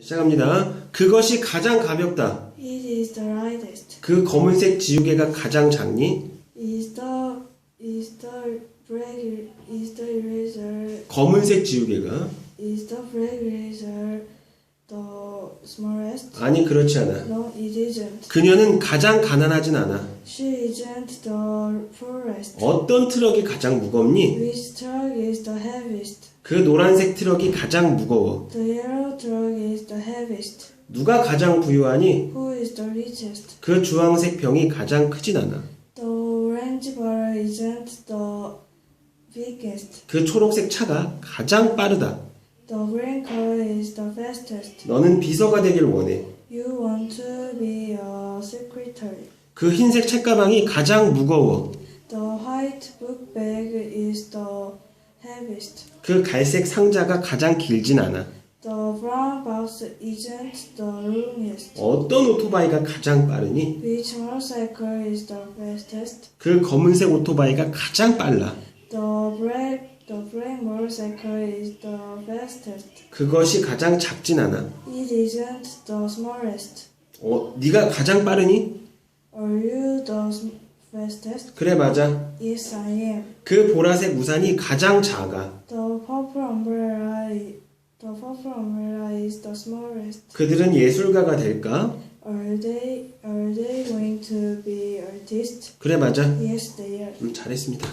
시작합니다. 그것이 가장 가볍다. It is the lightest. 그 검은색 지우개가 가장 작니? Is the is the black is the eraser 검은색 지우개가 is the black eraser the smallest? 아니 그렇지 않아. No, it isn't. 그녀는 가장 가난하진 않아. She isn't the poorest. 어떤 트럭이 가장 무겁니? Which truck is the heaviest? 그 노란색 트럭이 가장 무거워. The yellow truck is the heaviest. 누가 가장 부유하니? Who is the richest? 그 주황색 병이 가장 크진 않아. The orange bar isn't the biggest. 그 초록색 차가 가장 빠르다. The green car is the fastest. 너는 비서가 되길 원해. You want to be a secretary. 그 흰색 책가방이 가장 무거워. The white book bag is the heaviest. 그 갈색 상자가 가장 길진 않아. The brown box isn't the longest. 어떤 오토바이가 가장 빠르니? Which motorcycle is the fastest? 그 검은색 오토바이가 가장 빨라. The black the black motorcycle is the fastest. 그것이 가장 작진 않아. It isn't the smallest. 어, 네가 가장 빠르니? Are you the fastest? 그래 맞아. Yes, I am. 그 보라색 우산이 가장 작아. The purple umbrella, the purple umbrella is the smallest. 그들은 예술가가 될까? Are they are they going to be artists? 그래 맞아. Yes, they are. 음, 잘했습니다.